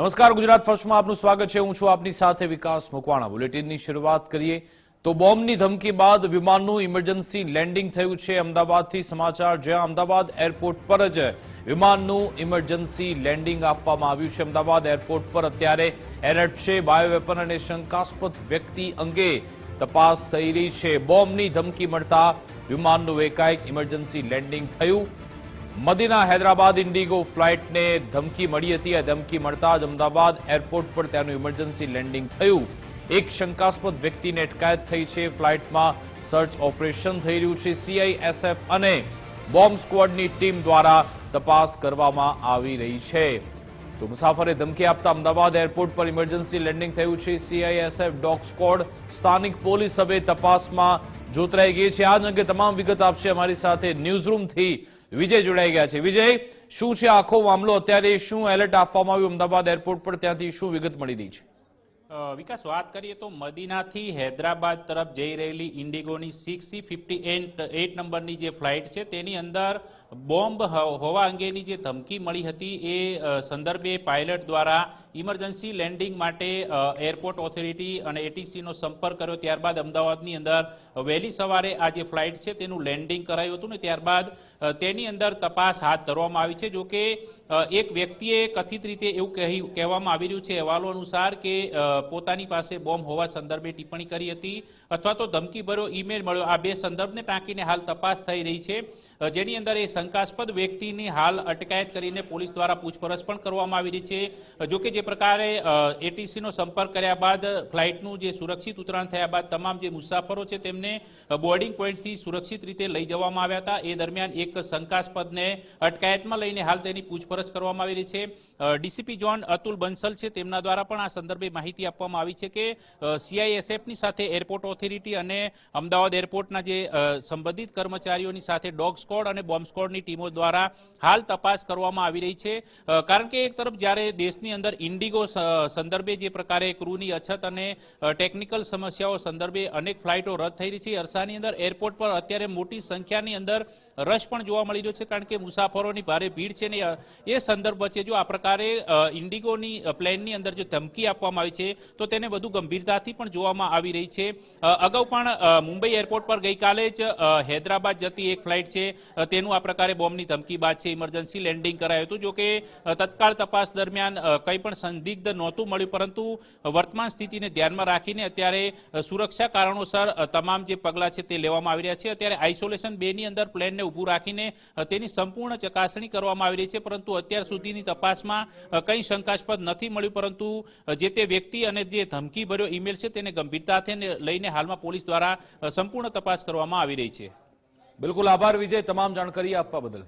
નમસ્કાર, ગુજરાત ફર્સ્ટમાં આપનું સ્વાગત છે. હું છું આપની સાથે વિકાસ મકવાણા. બુલેટિનની શરૂઆત કરીએ તો બોમ્બની ધમકી બાદ વિમાનનું ઇમરજન્સી લેન્ડિંગ થયું છે. અમદાવાદથી સમાચાર જ્યાં. અમદાવાદ એરપોર્ટ પર જ વિમાનનું ઇમરજન્સી લેન્ડિંગ આપવામાં આવ્યું છે. અમદાવાદ એરપોર્ટ પર અત્યારે એલર્ટ છે. બાયોવેપન અને શંકાસ્પદ વ્યક્તિ અંગે તપાસ થઈ રહી છે. બોમ્બની ધમકી મળતા વિમાનનું એકાએક ઇમરજન્સી લેન્ડિંગ થયું. મદીના હૈદરાબાદ ઇન્ડિગો ફ્લાઇટને ધમકી મળી હતી. આ ધમકી મળતા જ અમદાવાદ એરપોર્ટ પર તેનું ઇમરજન્સી લેન્ડિંગ થયું. એક શંકાસ્પદ વ્યક્તિને અટકાયત થઈ છે. ફ્લાઇટમાં સર્ચ ઓપરેશન થઈ રહ્યું છે. સીઆઈએસએફ અને બોમ્બ સ્ક્વોડની ટીમ દ્વારા તપાસ કરવામાં આવી રહી છે. તો મુસાફરે ધમકી આપતા અમદાવાદ એરપોર્ટ પર ઇમરજન્સી લેન્ડિંગ થયું છે. સીઆઈએસએફ ડોગ સ્ક્વોડ સ્થાનિક પોલીસ હવે તપાસમાં જોતરાઈ ગઈ છે. આ અંગે તમામ વિગત આપશે અમારી સાથે ન્યૂઝરૂમથી વિજય જોડાઈ ગયા છે. વિજય, શું છે આખો મામલો? અત્યારે શું એલર્ટ આપવામાં આવ્યું? અમદાવાદ એરપોર્ટ પર ત્યાંથી શું વિગત મળી રહી છે? વિકાસ, વાત કરીએ તો મદીનાથી હૈદરાબાદ તરફ જઈ રહેલી ઇન્ડિગોની સિક્સ સી ફિફ્ટી એટ નંબરની જે ફ્લાઇટ છે, તેની અંદર બોમ્બ હોવા અંગેની જે ધમકી મળી હતી એ સંદર્ભે પાયલટ દ્વારા ઇમરજન્સી લેન્ડિંગ માટે એરપોર્ટ ઓથોરિટી અને એટીસીનો સંપર્ક કર્યો. ત્યારબાદ અમદાવાદની અંદર વહેલી સવારે આ જે ફ્લાઇટ છે તેનું લેન્ડિંગ કરાયું હતું ને ત્યારબાદ તેની અંદર તપાસ હાથ ધરવામાં આવી છે. જો કે એક વ્યક્તિએ કથિત રીતે એવું કહી, કહેવામાં આવી રહ્યું છે અહેવાલો અનુસાર કે પોતાની પાસે બોમ્બ હોવા સંદર્ભે ટિપ્પણી કરી હતી અથવા તો ધમકીભર્યો ઈમેલ મળ્યો. આ બે સંદર્ભને ટાંકીને હાલ તપાસ થઈ રહી છે. જેની અંદર એ શંકાસ્પદ વ્યક્તિની હાલ અટકાયત કરીને પોલીસ દ્વારા પૂછપરછ પણ કરવામાં આવી રહી છે. જો કે જે પ્રકારે એટીસીનો સંપર્ક કર્યા બાદ ફ્લાઇટનું જે સુરક્ષિત ઉતરાણ થયા બાદ તમામ જે મુસાફરો છે તેમને બોર્ડિંગ પોઈન્ટથી સુરક્ષિત રીતે લઈ જવામાં આવ્યા હતા. એ દરમિયાન એક શંકાસ્પદને અટકાયતમાં લઈને હાલ તેની પૂછપરછ કરવામાં આવી રહી છે ડીસીપી જોન અતુલ બંસલ છે. તેમના દ્વારા પણ આ સંદર્ભે માહિતી આપવામાં આવી છે કે સીઆઈએસએફની સાથે એરપોર્ટ ઓથોરિટી અને અમદાવાદ એરપોર્ટના જે સંબંધિત કર્મચારીઓની સાથે ડોગ સ્કોડ અને બોમ્બ સ્કોડની ટીમો દ્વારા હાલ તપાસ કરવામાં આવી રહી છે. કારણ કે એક તરફ જ્યારે દેશની અંદર ઇન્ડિગો સંદર્ભે જે પ્રકારે ક્રૂની અછત અને ટેકનિકલ સમસ્યાઓ સંદર્ભે અનેક ફ્લાઇટો રદ થઈ રહી છે. અરસાની અંદર એરપોર્ટ પર અત્યારે મોટી સંખ્યાની અંદર રશ પણ જોવા મળી રહ્યો છે, કારણ કે મુસાફરોની ભારે ભીડ છે ને એ સંદર્ભ વચ્ચે જો આ પ્રકારે ઇન્ડિગોની પ્લેનની અંદર જો ધમકી આપવામાં આવી છે, તો તેને વધુ ગંભીરતાથી પણ જોવામાં આવી રહી છે. અગાઉ પણ મુંબઈ એરપોર્ટ પર ગઈકાલે જ હૈદરાબાદ જતી એક ફ્લાઇટ છે તેનું આ પ્રકારે બોમ્બની ધમકી બાદ છે, ઇમરજન્સી લેન્ડિંગ કરાયું હતું. જો કે તત્કાળ તપાસ દરમિયાન કંઈ પણ સંદિગ્ધ નહોતું મળ્યું, પરંતુ વર્તમાન સ્થિતિને ધ્યાનમાં રાખીને અત્યારે સુરક્ષા કારણોસર તમામ જે પગલાં છે તે લેવામાં આવી રહ્યા છે. અત્યારે આઇસોલેશન બેની અંદર પ્લેનને ઊભું રાખીને તેની સંપૂર્ણ ચકાસણી કરવામાં આવી રહી છે, પરંતુ અત્યાર સુધીની તપાસમાં કંઈ શંકાસ્પદ નથી મળ્યું, પરંતુ જે તે વ્યક્તિ અને જે ધમકી ભર્યો ઈમેલ છે તેને ગંભીરતાથી લઈને હાલમાં પોલીસ દ્વારા સંપૂર્ણ તપાસ કરવામાં આવી રહી છે. બિલકુલ આભાર વિજય, તમામ જાણકારી આપવા બદલ.